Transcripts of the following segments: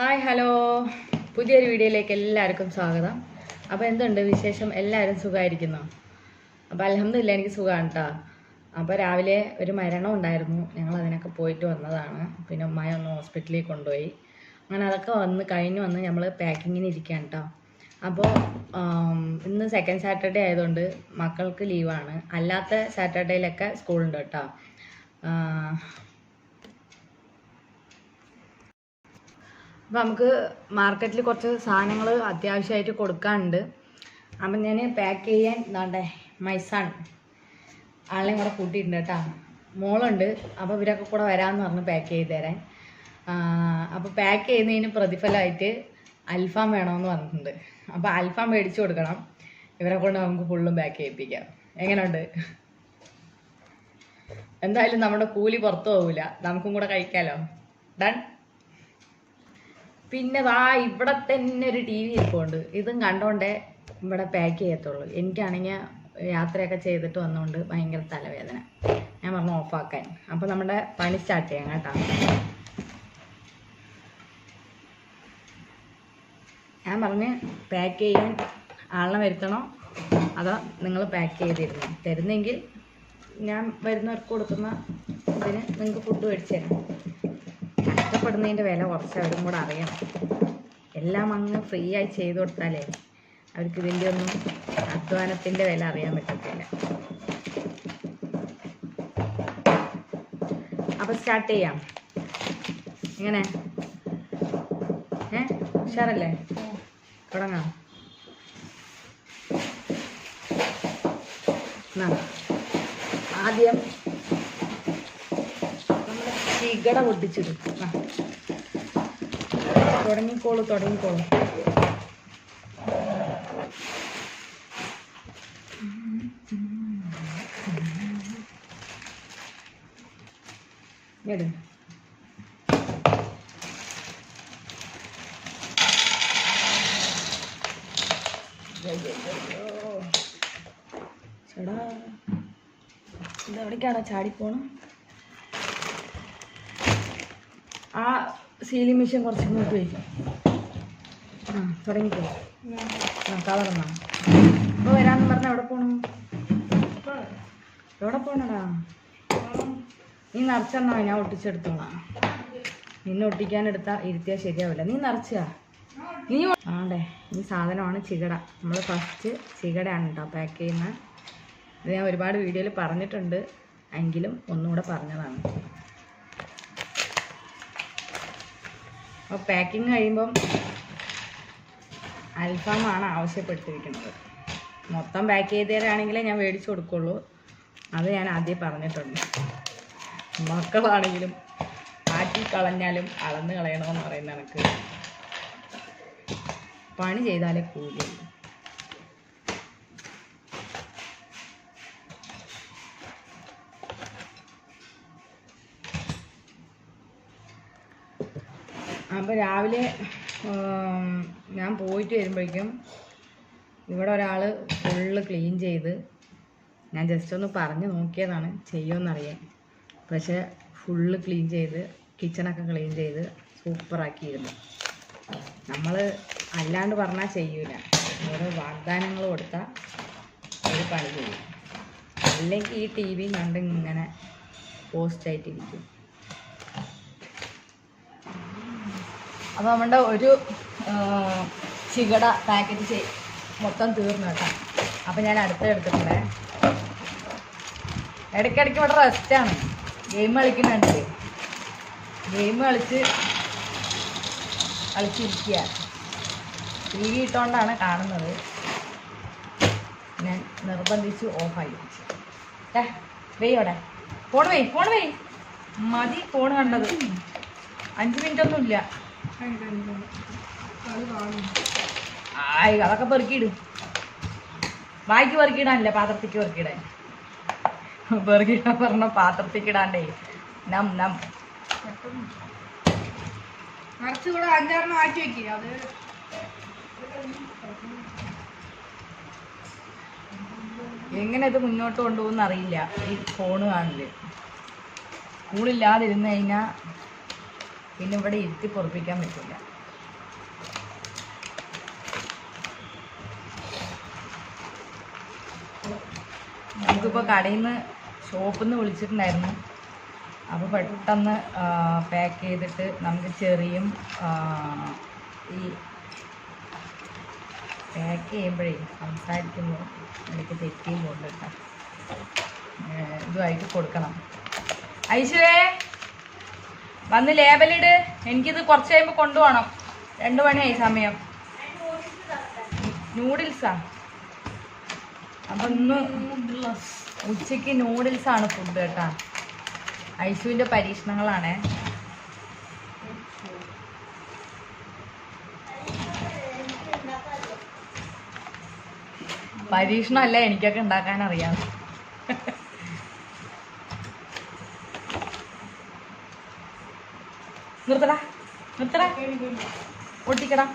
Hi hello. പുതിയൊരു വീഡിയോയിലേക്ക് എല്ലാവർക്കും സ്വാഗതം. അപ്പോൾ എന്തുണ്ട് വിശേഷം? എല്ലാവരും സുഖമായിരിക്കുന്നു അപ്പോൾ അലഹമില്ല എനിക്ക് സുഖമാണ് കേട്ടോ അപ്പോൾ രാവിലെ ഒരു മരണം ഉണ്ടായിരുന്നു. ഞങ്ങൾ അതിനൊക്കെ പോയിട്ട് വന്നതാണ്. പിന്നെ ഉമ്മായ ഒന്ന് ഹോസ്പിറ്റലിൽ കൊണ്ടുപോയി. അങ്ങനെ അതൊക്കെ വന്ന് കഴിഞ്ഞ് വന്ന് നമ്മൾ പാക്കിങ്ങിന് ഇരിക്കുകയാണ് കേട്ടോ അപ്പോൾ ഇന്ന് സെക്കൻഡ് സാറ്റർഡേ ആയതുകൊണ്ട് മക്കൾക്ക് ലീവാണ് അല്ലാത്ത സാറ്റർഡേയിലൊക്കെ സ്കൂളുണ്ട് കേട്ടോ അപ്പോൾ നമുക്ക് മാർക്കറ്റിൽ കുറച്ച് സാധനങ്ങൾ അത്യാവശ്യമായിട്ട് കൊടുക്കാനുണ്ട്. അപ്പം ഞാൻ പാക്ക് ചെയ്യാൻ എന്താണ്ടേ മൈസാണ്. ആളെയും കൂടെ കൂട്ടിയിട്ടുണ്ട് കേട്ടോ. മോളുണ്ട് അപ്പോൾ ഇവരൊക്കെ കൂടെ വരാമെന്ന് പറഞ്ഞ് പാക്ക് ചെയ്ത് തരാൻ. അപ്പോൾ പാക്ക് ചെയ്യുന്നതിന് പ്രതിഫലമായിട്ട് അൽഫാം വേണമെന്ന് പറഞ്ഞിട്ടുണ്ട്. അപ്പോൾ അൽഫാം മേടിച്ചു കൊടുക്കണം. ഇവരെ കൊണ്ട് നമുക്ക് ഫുള്ളും പാക്ക് ചെയ്യിപ്പിക്കാം. എങ്ങനെയുണ്ട്? എന്തായാലും നമ്മുടെ കൂലി പുറത്തു പോകില്ല നമുക്കും കൂടെ കഴിക്കാലോ. ഡൺ പിന്നെ വാ ഇവിടെ തന്നെ ഒരു ടി വി ഇരിപ്പുണ്ട്. ഇതും കണ്ടോണ്ടേ ഇവിടെ പാക്ക് ചെയ്യത്തുള്ളൂ. എനിക്കാണെങ്കിൽ യാത്രയൊക്കെ ചെയ്തിട്ട് വന്നുകൊണ്ട് ഭയങ്കര തലവേദന. ഞാൻ പറഞ്ഞു ഓഫാക്കാൻ അപ്പോൾ നമ്മുടെ പണി സ്റ്റാർട്ട് ചെയ്യാം കേട്ടോ. ഞാൻ പറഞ്ഞ് പാക്ക് ചെയ്യാൻ ആളിനെ വരുത്തണോ? അതോ നിങ്ങൾ പാക്ക് ചെയ്തിരുന്നു? തരുന്നെങ്കിൽ ഞാൻ വരുന്നവർക്ക് കൊടുക്കുന്ന ഇതിന് നിങ്ങൾക്ക് ഫുഡ് മേടിച്ചു തരാം. കഷ്ടപ്പെടുന്നതിന്റെ വില കുറച്ച് അവരും കൂടെ അറിയണം. എല്ലാം അങ്ങ് ഫ്രീ ആയി ചെയ്തു കൊടുത്താലേ അവർക്ക് ഇതിന്റെ ഒന്നും അധ്വാനത്തിന്റെ വില അറിയാൻ പറ്റത്തില്ല. അപ്പോൾ സ്റ്റാർട്ട് ചെയ്യാം. ഇങ്ങനെ ഏ? ഉഷാറല്ലേ? തുടങ്ങാം. ആദ്യം നമ്മുടെ ചിഗട പൊട്ടിച്ചിടും ആ. തുടങ്ങിക്കോളൂ തുടങ്ങിക്കോളൂ. എടു ചേടാ. ആ സീലിംഗ് മെഷീൻ കുറച്ച് ഇങ്ങോട്ട് വയ്ക്കും ആ തുടങ്ങിക്കോ. ആ കളറന്നാ അപ്പോൾ വരാമെന്ന് പറഞ്ഞാൽ എവിടെ പോകണം എവിടെ പോകണടാ നീ നിറച്ചെന്നാ ഞാൻ ഒട്ടിച്ചെടുത്തോളാം. നിന്നെ ഒട്ടിക്കാനെടുത്താൽ ഇരുത്തിയാൽ ശരിയാവില്ല. നീ നിറച്ചാ. നീ ആണ്ടേ ഈ സാധനമാണ് ചികട. നമ്മൾ ഫസ്റ്റ് ചികടയാണ് കേട്ടോ പാക്ക് ചെയ്യുന്ന. ഇത് ഞാൻ ഒരുപാട് വീഡിയോയിൽ പറഞ്ഞിട്ടുണ്ട്. എങ്കിലും ഒന്നുകൂടെ പറഞ്ഞതാണ്. അപ്പോൾ പാക്കിങ് കഴിയുമ്പം അൽഫാമാണ് ആവശ്യപ്പെട്ടിരിക്കുന്നത് മൊത്തം പാക്ക് ചെയ്ത് തരാണെങ്കിലേ ഞാൻ മേടിച്ചു കൊടുക്കുള്ളൂ. അത് ഞാൻ ആദ്യം പറഞ്ഞിട്ടുണ്ട്. മക്കളാണെങ്കിലും ആറ്റി കളഞ്ഞാലും അളന്ന് കളയണമെന്ന് പറയുന്ന എനിക്ക് പണി ചെയ്താലേ കൂലി. അപ്പോൾ രാവിലെ ഞാൻ പോയിട്ട് വരുമ്പോഴേക്കും ഇവിടെ ഒരാൾ ഫുള്ള് ക്ലീൻ ചെയ്ത് ഞാൻ ജസ്റ്റ് ഒന്ന് പറഞ്ഞു നോക്കിയതാണ് ചെയ്യുമെന്നറിയാൻ പക്ഷേ ഫുള്ള് ക്ലീൻ ചെയ്ത് കിച്ചണൊക്കെ ക്ലീൻ ചെയ്ത് സൂപ്പറാക്കിയിരുന്നു നമ്മൾ അല്ലാണ്ട് പറഞ്ഞാൽ ചെയ്യൂല. ഓരോ വാഗ്ദാനങ്ങൾ കൊടുത്താൽ ഒരു പണി ചെയ്യും അല്ലെങ്കിൽ ഈ ടി വി കണ്ട് ഇങ്ങനെ പോസ്റ്റായിട്ടിരിക്കും അപ്പോൾ നമ്മുടെ ഒരു ചികട പാക്കറ്റ് ചെയ് മൊത്തം തീർന്നു കേട്ടോ. അപ്പോൾ ഞാൻ അടുത്ത എടുത്തിട്ടുണ്ടേ ഇടയ്ക്കിടയ്ക്ക് ഇവിടെ റെസ്റ്റാണ് ഗെയിം കളിക്കുന്നുണ്ട്. ഗെയിം കളിച്ച് കളിച്ചിരിക്കുക ടി വി ഇട്ടുകൊണ്ടാണ് കാണുന്നത്. ഞാൻ നിർബന്ധിച്ച് ഓഫായി ഏ വെയ്യോടെ ഫോൺ വെയ് ഫോൺ വെയ് മതി ഫോൺ കണ്ടത്. അഞ്ച് മിനിറ്റ് ഒന്നും ഇല്ല ആയി അതൊക്കെ പെറുക്കിയിടും. വായിക്ക് പെറുക്കിയിടാനില്ല പാത്രത്തിക്ക് പെറുക്കിയിടാൻ. പെറുക്കിയിടാൻ പറഞ്ഞ പാത്രത്തിക്കിടാണ്ടേ. നം നം. നിറച്ച് ഇവിടെ അഞ്ചാറെണ്ണം ആക്കി വെക്കുക അത് എങ്ങനെ ഇത് മുന്നോട്ട് കൊണ്ടുപോകുന്ന അറിയില്ല ഈ ഫോണ് കാണില്ല സ്കൂളില്ലാതിരുന്ന് കഴിഞ്ഞാൽ പിന്നെ ഇവിടെ ഇരുത്തി പൊറപ്പിക്കാൻ പറ്റില്ല. നമുക്കിപ്പോൾ കടയിൽ നിന്ന് ഷോപ്പിൽ നിന്ന് വിളിച്ചിട്ടുണ്ടായിരുന്നു. അപ്പോൾ പെട്ടെന്ന് പാക്ക് ചെയ്തിട്ട് നമുക്ക് ചെറിയും ഈ പാക്ക് ചെയ്യുമ്പോഴേ സംസാരിക്കുമ്പോൾ എനിക്ക് തെറ്റിയും കൊണ്ടിട്ടാണ് ഇതുമായിട്ട് കൊടുക്കണം. ഐശ്വരേ വന്ന് ലേബലിട് എനിക്കിത് കുറച്ച് കഴിയുമ്പോൾ കൊണ്ടുപോകണം രണ്ട് മണിയായി സമയം. നൂഡിൽസാ അപ്പൊ ഇന്ന് ഉച്ചയ്ക്ക് ആണ് ഫുഡ് കേട്ടാ. ഐശുവിന്റെ പരീക്ഷണങ്ങളാണേ. പരീക്ഷണമല്ല എനിക്കൊക്കെ ഉണ്ടാക്കാൻ അറിയാം. നിർത്തടാ നിർത്തടാ. ഒട്ടിക്കടാ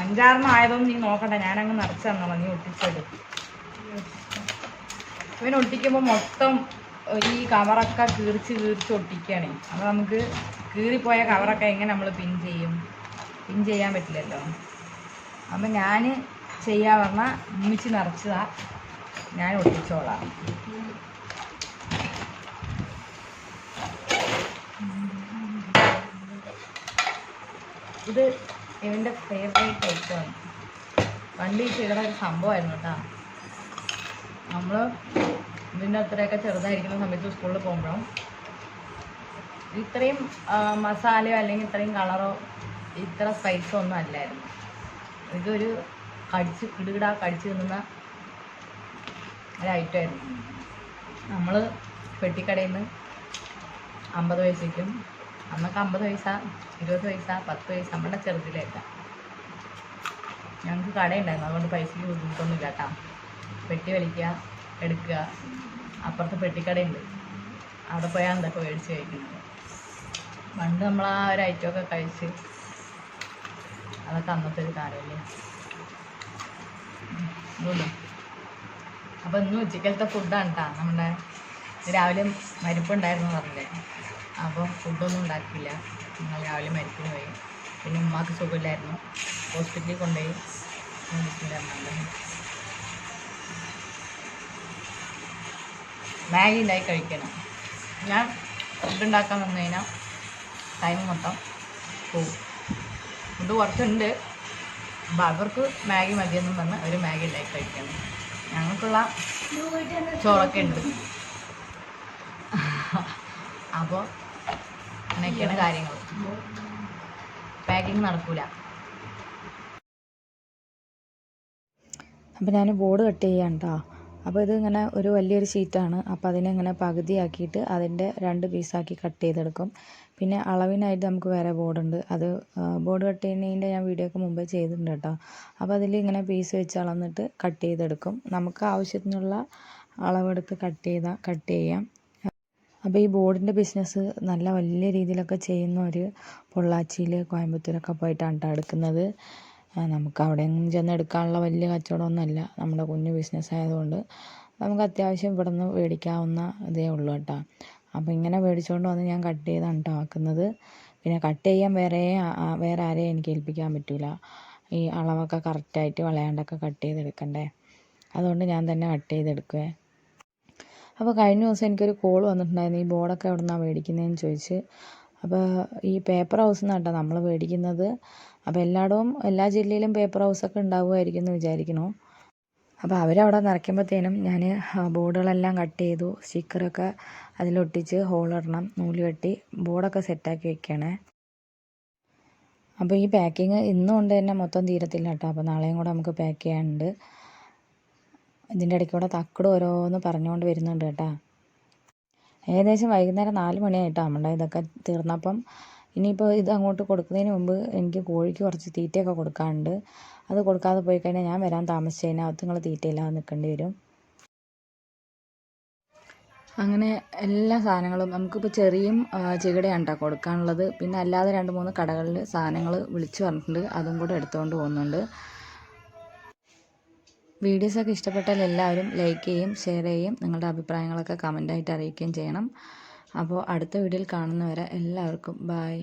അഞ്ചാറിന് ആയതൊന്നും നീ നോക്കണ്ട. ഞാനങ്ങ് നിറച്ച് തന്നോളാം. നീ ഒട്ടിച്ചത് ഇവൻ ഒട്ടിക്കുമ്പോൾ മൊത്തം ഈ കവറൊക്കെ കീറിച്ച് കീറിച്ച് ഒട്ടിക്കുകയാണ് അപ്പോൾ നമുക്ക് കീറിപ്പോയ കവറൊക്കെ എങ്ങനെ നമ്മൾ പിൻ ചെയ്യും? പിൻ ചെയ്യാൻ പറ്റില്ലല്ലോ. അപ്പം ഞാൻ ചെയ്യാൻ പറഞ്ഞാൽ ഉമ്മിച്ച് നിറച്ചതാ. ഞാൻ ഒട്ടിച്ചോളാം. ഇത് ഇവന്റെ ഫേവറേറ്റ് ഐറ്റമാണ് പണ്ട് ഈ ഇവിടെ ഒരു സംഭവമായിരുന്നു കേട്ടോ. നമ്മൾ ഇതിന്റെ അത്രയൊക്കെ ചെറുതായിരിക്കുന്ന സമയത്ത് സ്കൂളിൽ പോകുമ്പോഴും ഇത്രയും മസാലയോ അല്ലെങ്കിൽ ഇത്രയും കളറോ ഇത്ര സ്പൈസോ ഒന്നും അല്ലായിരുന്നു. ഇതൊരു കടിച്ച് കിടുകിടാ കടിച്ച് തിന്നുന്ന ഒരു ഐറ്റമായിരുന്നു നമ്മൾ പെട്ടിക്കടയിൽ നിന്ന് അമ്പത് പൈസയ്ക്കും അന്നൊക്കെ അമ്പത് പൈസ ഇരുപത് പൈസ പത്ത് പൈസ നമ്മുടെ ചെറുതിലേക്കാം. ഞങ്ങൾക്ക് കടയുണ്ടായിരുന്നു. അതുകൊണ്ട് പൈസയ്ക്ക് ബുദ്ധിമുട്ടൊന്നും ഇല്ല കേട്ടോ പെട്ടി വലിക്കുക എടുക്കുക. അപ്പുറത്ത് പെട്ടിക്കടയുണ്ട്. അവിടെ പോയാൽ എന്തൊക്കെ മേടിച്ച് കഴിക്കുന്നത്. പണ്ട് നമ്മൾ ആ ഒരു ഐറ്റമൊക്കെ കഴിച്ച് അതൊക്കെ അന്നത്തെ ഒരു കാര്യമല്ലേ ഇതൊന്നും അപ്പോൾ ഇന്ന് ഉച്ചക്കലത്തെ ഫുഡാണ് കേട്ടോ നമ്മുടെ രാവിലെ മരിപ്പുണ്ടായിരുന്നു പറഞ്ഞില്ലേ. അപ്പോൾ ഫുഡൊന്നും ഉണ്ടാക്കിയില്ല. ഞങ്ങൾ രാവിലെ മരിപ്പിന് പോയി. പിന്നെ ഉമ്മാക്ക് സുഖമില്ലായിരുന്നു. ഹോസ്പിറ്റലിൽ കൊണ്ടുപോയി. മാഗി ഉണ്ടായി കഴിക്കണം. ഞാൻ ഫുഡ് ഉണ്ടാക്കാൻ വന്നു കഴിഞ്ഞാൽ ടൈം മൊത്തം പോകും. ഫുഡ് കുറച്ചുണ്ട്. അപ്പോൾ അവർക്ക് മാഗി മതിയെന്നും പറഞ്ഞ് അവർ മാഗി ഉണ്ടാക്കി കഴിക്കണം ഞങ്ങൾക്കുള്ള ചോറൊക്കെ ഉണ്ട്. അപ്പോൾ അങ്ങനെയൊക്കെയാണ് കാര്യങ്ങൾ. പാക്കിങ് നടക്കൂല. അപ്പോൾ ഞാൻ ബോർഡ് കട്ട് ചെയ്യാൻ കേട്ടോ അപ്പോൾ ഇത് ഇങ്ങനെ ഒരു വലിയൊരു ഷീറ്റാണ് അപ്പോൾ അതിനെ ഇങ്ങനെ പകുതിയാക്കിയിട്ട് അതിന്റെ രണ്ട് പീസാക്കി കട്ട് ചെയ്തെടുക്കും. പിന്നെ അളവിനായിട്ട് നമുക്ക് വേറെ ബോർഡുണ്ട് അത് ബോർഡ് കട്ട് ചെയ്യുന്നതിന്റെ ഞാൻ വീഡിയോ ഒക്കെ മുമ്പേ ചെയ്തിട്ടുണ്ട് കേട്ടോ അപ്പോൾ അതിൽ ഇങ്ങനെ പീസ് വെച്ച് അളന്നിട്ട് കട്ട് ചെയ്തെടുക്കും. നമുക്ക് ആവശ്യത്തിനുള്ള അളവെടുത്ത് കട്ട് ചെയ്താൽ കട്ട് ചെയ്യാം. അപ്പോൾ ഈ ബോർഡിന്റെ ബിസിനസ് നല്ല വലിയ രീതിയിലൊക്കെ ചെയ്യുന്നവർ പൊള്ളാച്ചിയിൽ കോയമ്പത്തൂരൊക്കെ പോയിട്ടാണ് കേട്ടോ എടുക്കുന്നത്. നമുക്ക് അവിടെ ഒന്നും ചെന്ന് എടുക്കാനുള്ള വലിയ കച്ചവടമൊന്നുമല്ല. നമ്മുടെ കുഞ്ഞു ബിസിനസ് ആയതുകൊണ്ട് നമുക്ക് അത്യാവശ്യം ഇവിടെ നിന്ന് മേടിക്കാവുന്ന ഇതേ ഉള്ളൂ കേട്ടോ അപ്പോൾ ഇങ്ങനെ മേടിച്ചുകൊണ്ട് വന്ന് ഞാൻ കട്ട് ചെയ്താണ് കേട്ടോ ആക്കുന്നത്. പിന്നെ കട്ട് ചെയ്യാൻ വേറെ വേറെ ആരെയും എനിക്ക് ഏൽപ്പിക്കാൻ പറ്റില്ല ഈ അളവൊക്കെ കറക്റ്റായിട്ട് വളയാണ്ടൊക്കെ കട്ട് ചെയ്തെടുക്കണ്ടേ? അതുകൊണ്ട് ഞാൻ തന്നെ കട്ട് ചെയ്തെടുക്കുവേ. അപ്പോൾ കഴിഞ്ഞ ദിവസം എനിക്കൊരു കോൾ വന്നിട്ടുണ്ടായിരുന്നു. ഈ ബോർഡൊക്കെ എവിടെ നിന്നാണ് മേടിക്കുന്നതെന്ന് ചോദിച്ച്. അപ്പോൾ ഈ പേപ്പർ ഹൗസിൽ നിന്നാണ് കേട്ടോ നമ്മൾ മേടിക്കുന്നത്. അപ്പോൾ എല്ലായിടവും എല്ലാ ജില്ലയിലും പേപ്പർ ഹൗസൊക്കെ ഉണ്ടാവുമായിരിക്കും എന്ന് വിചാരിക്കണു അപ്പോൾ അവരവിടെ നിറയ്ക്കുമ്പോഴത്തേനും ഞാൻ ബോർഡുകളെല്ലാം കട്ട് ചെയ്തു. സ്റ്റിക്കറൊക്കെ അതിലൊട്ടിച്ച് ഹോളിടണം നൂൽ കെട്ടി ബോർഡൊക്കെ സെറ്റാക്കി വെക്കണേ. അപ്പോൾ ഈ പാക്കിങ് ഇന്നും കൊണ്ട് തന്നെ മൊത്തം തീരത്തില്ല കേട്ടോ. അപ്പോൾ നാളെയും കൂടെ നമുക്ക് പാക്ക് ചെയ്യാനുണ്ട്. ഇതിന്റെ ഇടയ്ക്ക് കൂടെ തക്കട് ഓരോന്ന് പറഞ്ഞുകൊണ്ട് വരുന്നുണ്ട് കേട്ടോ. ഏകദേശം വൈകുന്നേരം നാല് മണിയായിട്ടോ നമ്മുടെ ഇതൊക്കെ തീർന്നപ്പം. ഇനിയിപ്പോൾ ഇത് അങ്ങോട്ട് കൊടുക്കുന്നതിന് മുമ്പ് എനിക്ക് കോഴിക്ക് കുറച്ച് തീറ്റയൊക്കെ കൊടുക്കാനുണ്ട്. അത് കൊടുക്കാതെ പോയി കഴിഞ്ഞാൽ ഞാൻ വരാൻ താമസിച്ചു കഴിഞ്ഞാൽ നിങ്ങൾ തീറ്റയില്ലാതെ നിൽക്കേണ്ടി വരും. അങ്ങനെ എല്ലാ സാധനങ്ങളും നമുക്കിപ്പോൾ ചെറിയും ചെകിടയാണ് കേട്ടോ കൊടുക്കാനുള്ളത്. പിന്നെ അല്ലാതെ രണ്ട് മൂന്ന് കടകളിൽ സാധനങ്ങൾ വിളിച്ചു പറഞ്ഞിട്ടുണ്ട്. അതും കൂടെ എടുത്തുകൊണ്ട് പോകുന്നുണ്ട്. വീഡിയോസൊക്കെ ഇഷ്ടപ്പെട്ടാൽ എല്ലാവരും ലൈക്ക് ചെയ്യും ഷെയർ ചെയ്യും നിങ്ങളുടെ അഭിപ്രായങ്ങളൊക്കെ കമന്റായിട്ട് അറിയിക്കുകയും ചെയ്യണം. അപ്പോൾ അടുത്ത വീഡിയോയിൽ കാണുന്നവരെ എല്ലാവർക്കും ബായ്